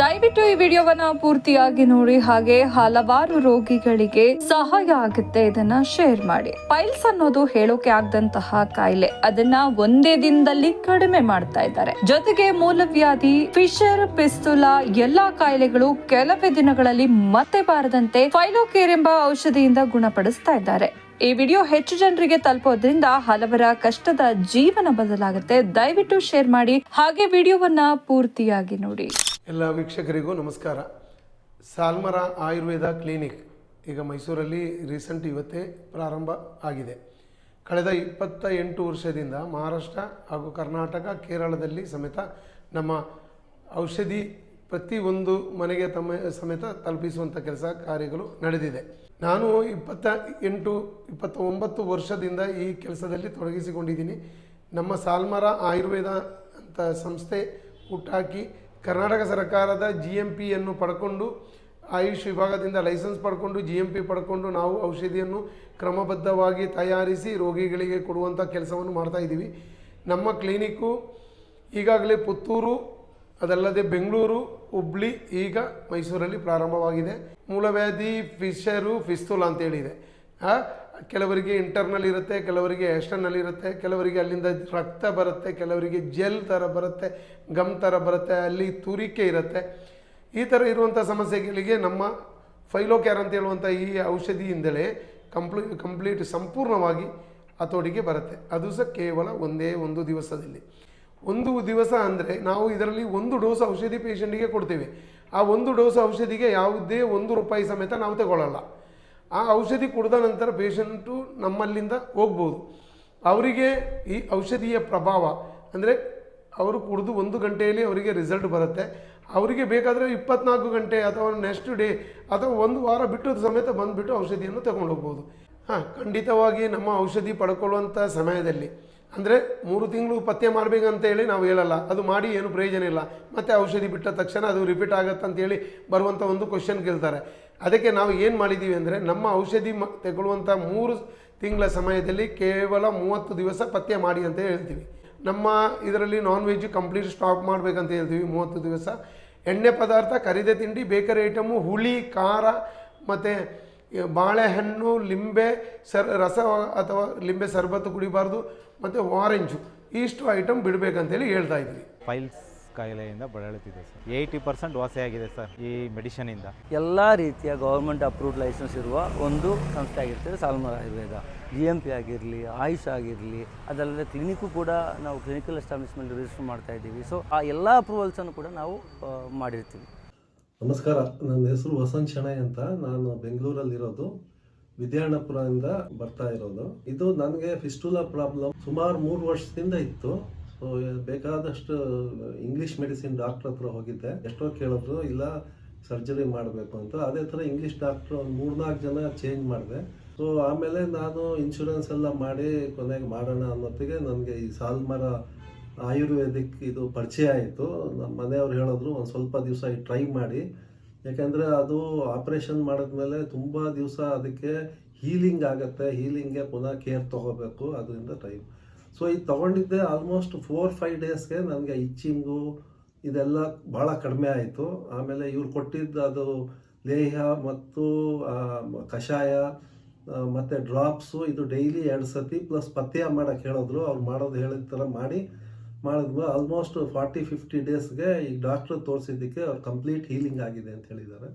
ದಯವಿಟ್ಟು ಈ ವಿಡಿಯೋವನ್ನ ಪೂರ್ತಿಯಾಗಿ ನೋಡಿ, ಹಾಗೆ ಹಲವಾರು ರೋಗಿಗಳಿಗೆ ಸಹಾಯ ಆಗುತ್ತೆ ಇದನ್ನ ಶೇರ್ ಮಾಡಿ. ಪೈಲ್ಸ್ ಅನ್ನೋದು ಹೇಳೋಕೆ ಆಗದಂತಹ ಕಾಯಿಲೆ. ಅದನ್ನ ಒಂದೇ ದಿನದಲ್ಲಿ ಕಡಿಮೆ ಮಾಡ್ತಾ ಇದ್ದಾರೆ. ಜೊತೆಗೆ ಮೂಲವ್ಯಾಧಿ ಫಿಶರ್ ಪಿಸ್ತುಲ ಎಲ್ಲಾ ಕಾಯಿಲೆಗಳು ಕೆಲವೇ ದಿನಗಳಲ್ಲಿ ಮತ್ತೆ ಬಾರದಂತೆ ಫೈಲೋಕೇರ್ ಎಂಬ ಔಷಧಿಯಿಂದ ಗುಣಪಡಿಸ್ತಾ ಇದ್ದಾರೆ. ಈ ವಿಡಿಯೋ ಹೆಚ್ಚು ಜನರಿಗೆ ತಲುಪೋದ್ರಿಂದ ಹಲವರ ಕಷ್ಟದ ಜೀವನ ಬದಲಾಗುತ್ತೆ. ದಯವಿಟ್ಟು ಶೇರ್ ಮಾಡಿ, ಹಾಗೆ ವಿಡಿಯೋವನ್ನ ಪೂರ್ತಿಯಾಗಿ ನೋಡಿ. ಎಲ್ಲ ವೀಕ್ಷಕರಿಗೂ ನಮಸ್ಕಾರ. ಸಾಲ್ಮರ ಆಯುರ್ವೇದ ಕ್ಲಿನಿಕ್, ಈಗ ಮೈಸೂರಲ್ಲಿ ರೀಸೆಂಟ್ ಇವತ್ತೇ ಪ್ರಾರಂಭ ಆಗಿದೆ. ಕಳೆದ ಇಪ್ಪತ್ತ ಎಂಟು ವರ್ಷದಿಂದ ಮಹಾರಾಷ್ಟ್ರ ಹಾಗೂ ಕರ್ನಾಟಕ, ಕೇರಳದಲ್ಲಿ ಸಮೇತ ನಮ್ಮ ಔಷಧಿ ಪ್ರತಿಯೊಂದು ಮನೆಗೆ ತಮ್ಮ ಸಮೇತ ತಲುಪಿಸುವಂಥ ಕೆಲಸ ಕಾರ್ಯಗಳು ನಡೆದಿದೆ. ನಾನು ಇಪ್ಪತ್ತ ಎಂಟು ಇಪ್ಪತ್ತ ಒಂಬತ್ತು ವರ್ಷದಿಂದ ಈ ಕೆಲಸದಲ್ಲಿ ತೊಡಗಿಸಿಕೊಂಡಿದ್ದೀನಿ. ನಮ್ಮ ಸಾಲ್ಮರ ಆಯುರ್ವೇದ ಅಂತ ಸಂಸ್ಥೆ ಹುಟ್ಟಾಕಿ ಕರ್ನಾಟಕ ಸರ್ಕಾರದ ಜಿ ಎಂ ಪಿಯನ್ನು ಪಡ್ಕೊಂಡು ಆಯುಷ್ ವಿಭಾಗದಿಂದ ಲೈಸೆನ್ಸ್ ಪಡ್ಕೊಂಡು ಜಿ ಎಂ ಪಿ ಪಡ್ಕೊಂಡು ನಾವು ಔಷಧಿಯನ್ನು ಕ್ರಮಬದ್ಧವಾಗಿ ತಯಾರಿಸಿ ರೋಗಿಗಳಿಗೆ ಕೊಡುವಂಥ ಕೆಲಸವನ್ನು ಮಾಡ್ತಾ ಇದ್ದೀವಿ. ನಮ್ಮ ಕ್ಲಿನಿಕ್ಕು ಈಗಾಗಲೇ ಪುತ್ತೂರು, ಅದಲ್ಲದೆ ಬೆಂಗಳೂರು, ಹುಬ್ಳಿ, ಈಗ ಮೈಸೂರಲ್ಲಿ ಪ್ರಾರಂಭವಾಗಿದೆ. ಮೂಲವ್ಯಾಧಿ ಫಿಶರು ಫಿಸ್ತೂಲ್ ಅಂತೇಳಿದೆ ಕೆಲವರಿಗೆ ಇಂಟರ್ನಲ್ ಇರುತ್ತೆ, ಕೆಲವರಿಗೆ ಎಕ್ಸ್ಟರ್ನಲ್ ಇರುತ್ತೆ, ಕೆಲವರಿಗೆ ಅಲ್ಲಿಂದ ರಕ್ತ ಬರುತ್ತೆ, ಕೆಲವರಿಗೆ ಜೆಲ್ ಥರ ಬರುತ್ತೆ ಗಮ್ ಥರ ಬರುತ್ತೆ, ಅಲ್ಲಿ ತುರಿಕೆ ಇರುತ್ತೆ. ಈ ಥರ ಇರುವಂಥ ಸಮಸ್ಯೆಗಳಿಗೆ ನಮ್ಮ ಫೈಲೋಕ್ಯಾರ್ ಅಂತ ಹೇಳುವಂಥ ಈ ಔಷಧಿಯಿಂದಲೇ ಕಂಪ್ಲೀ ಕಂಪ್ಲೀಟ್ ಸಂಪೂರ್ಣವಾಗಿ ಹತೋಟಿಗೆ ಬರುತ್ತೆ. ಅದು ಸಹ ಕೇವಲ ಒಂದೇ ಒಂದು ದಿವಸದಲ್ಲಿ. ಒಂದು ದಿವಸ ಅಂದರೆ ನಾವು ಇದರಲ್ಲಿ ಒಂದು ಡೋಸ್ ಔಷಧಿ ಪೇಷಂಟಿಗೆ ಕೊಡ್ತೇವೆ. ಆ ಒಂದು ಡೋಸ್ ಔಷಧಿಗೆ ಯಾವುದೇ ಒಂದು ರೂಪಾಯಿ ಸಮೇತ ನಾವು ತಗೊಳ್ಳಲ್ಲ ಆ ಔಷಧಿ ಕುಡಿದ ನಂತರ ಪೇಷಂಟು ನಮ್ಮಲ್ಲಿಂದ ಹೋಗ್ಬೋದು. ಅವರಿಗೆ ಈ ಔಷಧಿಯ ಪ್ರಭಾವ ಅಂದರೆ ಅವರು ಕುಡಿದು ಒಂದು ಗಂಟೆಯಲ್ಲಿ ಅವರಿಗೆ ರಿಸಲ್ಟ್ ಬರುತ್ತೆ. ಅವರಿಗೆ ಬೇಕಾದರೆ ಇಪ್ಪತ್ನಾಲ್ಕು ಗಂಟೆ ಅಥವಾ ನೆಕ್ಸ್ಟ್ ಡೇ ಅಥವಾ ಒಂದು ವಾರ ಬಿಟ್ಟು ಸಮೇತ ಬಂದುಬಿಟ್ಟು ಔಷಧಿಯನ್ನು ತಗೊಂಡು ಹೋಗ್ಬೋದು ಹಾಂ, ಖಂಡಿತವಾಗಿ ನಮ್ಮ ಔಷಧಿ ಪಡ್ಕೊಳ್ಳುವಂಥ ಸಮಯದಲ್ಲಿ. ಅಂದರೆ ಮೂರು ತಿಂಗಳು ಪತ್ತೆ ಮಾಡಬೇಕಂತೇಳಿ ನಾವು ಹೇಳಲ್ಲ. ಅದು ಮಾಡಿ ಏನು ಪ್ರಯೋಜನ ಇಲ್ಲ. ಮತ್ತು ಔಷಧಿ ಬಿಟ್ಟ ತಕ್ಷಣ ಅದು ರಿಪೀಟ್ ಆಗುತ್ತೆ ಅಂತೇಳಿ ಬರುವಂಥ ಒಂದು ಕ್ವಶನ್ ಕೇಳ್ತಾರೆ. ಅದಕ್ಕೆ ನಾವು ಏನು ಮಾಡಿದ್ದೀವಿ ಅಂದರೆ ನಮ್ಮ ಔಷಧಿ ಮ ತಗೊಳ್ಳುವಂಥ ಮೂರು ತಿಂಗಳ ಸಮಯದಲ್ಲಿ ಕೇವಲ ಮೂವತ್ತು ದಿವಸ ಪತ್ತೆ ಮಾಡಿ ಅಂತ ಹೇಳ್ತೀವಿ. ನಮ್ಮ ಇದರಲ್ಲಿ ನಾನ್ ವೆಜ್ ಕಂಪ್ಲೀಟ್ ಸ್ಟಾಪ್ ಮಾಡಬೇಕಂತ ಹೇಳ್ತೀವಿ ಮೂವತ್ತು ದಿವಸ. ಎಣ್ಣೆ ಪದಾರ್ಥ, ಕರಿದೆ ತಿಂಡಿ, ಬೇಕರಿ ಐಟಮು ಹುಳಿ, ಖಾರ, ಮತ್ತು ಬಾಳೆಹಣ್ಣು, ಲಿಂಬೆ, ಸರ್ ರಸ ಅಥವಾ ಲಿಂಬೆ ಸರ್ಬತ್ತು ಕುಡಿಬಾರ್ದು, ಮತ್ತು ಆರೆಂಜು ಇಷ್ಟು ಐಟಮ್ ಬಿಡಬೇಕಂತೇಳಿ ಹೇಳ್ತಾ ಇದ್ವಿ ಫೈಲ್ಸ್ ಕಾಯಿಲೆಯಿಂದ ಬಳಲುತ್ತಿದೆ ಸರ್. ಏಯ್ಟಿ ಪರ್ಸೆಂಟ್ ವಾಸಿಯಾಗಿದೆ ಸರ್ ಈ ಮೆಡಿಷನಿಂದ ಎಲ್ಲ ರೀತಿಯ ಗೌರ್ಮೆಂಟ್ ಅಪ್ರೂವ್ಡ್ ಲೈಸೆನ್ಸ್ ಇರುವ ಒಂದು ಸಂಸ್ಥೆ ಆಗಿರ್ತದೆ Salmar Ayurveda. G M P ಆಗಿರಲಿ ಆಯುಷ್ ಆಗಿರಲಿ ಅದಲ್ಲದೆ ಕ್ಲಿನಿಕ್ಕು ಕೂಡ ನಾವು ಕ್ಲಿನಿಕಲ್ ಎಸ್ಟಾಬ್ಲಿಷ್ಮೆಂಟ್ ರಿಜಿಸ್ಟರ್ ಮಾಡ್ತಾ ಇದ್ದೀವಿ. ಸೊ ಆ ಎಲ್ಲ ಅಪ್ರೂವಲ್ಸನ್ನು ಕೂಡ ನಾವು ಮಾಡಿರ್ತೀವಿ. ನಮಸ್ಕಾರ ನನ್ನ ಹೆಸರು ವಸಂತ್ ಶೆಣೈ ಅಂತ. ನಾನು ಬೆಂಗಳೂರಲ್ಲಿರೋದು ವಿದ್ಯಾರ್ಣಪುರದಿಂದ ಬರ್ತಾ ಇರೋದು. ಇದು ನನಗೆ ಫಿಸ್ಟುಲಾ ಪ್ರಾಬ್ಲಮ್ ಸುಮಾರು ಮೂರು ವರ್ಷದಿಂದ ಇತ್ತು. ಸೊ ಬೇಕಾದಷ್ಟು ಇಂಗ್ಲಿಷ್ ಮೆಡಿಸಿನ್ ಡಾಕ್ಟರ್ ಹತ್ರ ಹೋಗಿದ್ದೆ. ಎಷ್ಟೋ ಕೇಳಿದ್ರು, ಇಲ್ಲ ಸರ್ಜರಿ ಮಾಡಬೇಕು ಅಂತ. ಅದೇ ಥರ ಇಂಗ್ಲೀಷ್ ಡಾಕ್ಟ್ರ್ ಒಂದು ಮೂರ್ನಾಲ್ಕು ಜನ ಚೇಂಜ್ ಮಾಡಿದೆ. ಸೊ ಆಮೇಲೆ ನಾನು ಇನ್ಶೂರೆನ್ಸ್ ಎಲ್ಲ ಮಾಡಿ ಕೊನೆಗೆ ಮಾಡೋಣ ಅನ್ನೋತ್ತಿಗೆ ನನಗೆ ಈ ಸಾಲ್ಮರ ಆಯುರ್ವೇದಿಕ್ ಇದು ಪರಿಚಯ ಆಯಿತು. ನಮ್ಮ ಮನೆಯವ್ರು ಹೇಳಿದ್ರು, ಒಂದು ಸ್ವಲ್ಪ ದಿವಸ ಟ್ರೈ ಮಾಡಿ. ಯಾಕೆಂದರೆ ಅದು ಆಪ್ರೇಷನ್ ಮಾಡಿದ್ಮೇಲೆ ತುಂಬ ದಿವಸ ಅದಕ್ಕೆ ಹೀಲಿಂಗ್ ಆಗುತ್ತೆ. ಹೀಲಿಂಗ್ಗೆ ಪುನಃ ಕೇರ್ ತೊಗೋಬೇಕು. ಅದರಿಂದ ಟೈಮ್ ಸೊ ಇದು ತೊಗೊಂಡಿದ್ದೆ ಆಲ್ಮೋಸ್ಟ್ ಫೋರ್ ಫೈವ್ ಡೇಸ್ಗೆ ನನಗೆ ಇಚ್ಚಿಂಗು ಇದೆಲ್ಲ ಭಾಳ ಕಡಿಮೆ ಆಯಿತು. ಆಮೇಲೆ ಇವ್ರು ಕೊಟ್ಟಿದ್ದು ಅದು ಲೇಹ ಮತ್ತು ಕಷಾಯ ಮತ್ತು ಡ್ರಾಪ್ಸು ಇದು ಡೈಲಿ ಎರಡು ಸತಿ ಪ್ಲಸ್ ಪಥ್ಯ ಮಾಡೋಕ್ಕೆ ಹೇಳಿದ್ರು. ಅವ್ರು ಮಾಡೋದು ಹೇಳಿದ ಥರ ಮಾಡಿ ಮಾಡಿದ್ಮೇಲೆ ಆಲ್ಮೋಸ್ಟ್ ಫಾರ್ಟಿ ಫಿಫ್ಟಿ ಡೇಸ್ಗೆ ಈ ಡಾಕ್ಟ್ರ್ ತೋರಿಸಿದ್ದಕ್ಕೆ ಅವ್ರು ಕಂಪ್ಲೀಟ್ ಹೀಲಿಂಗ್ ಆಗಿದೆ ಅಂತ ಹೇಳಿದ್ದಾರೆ.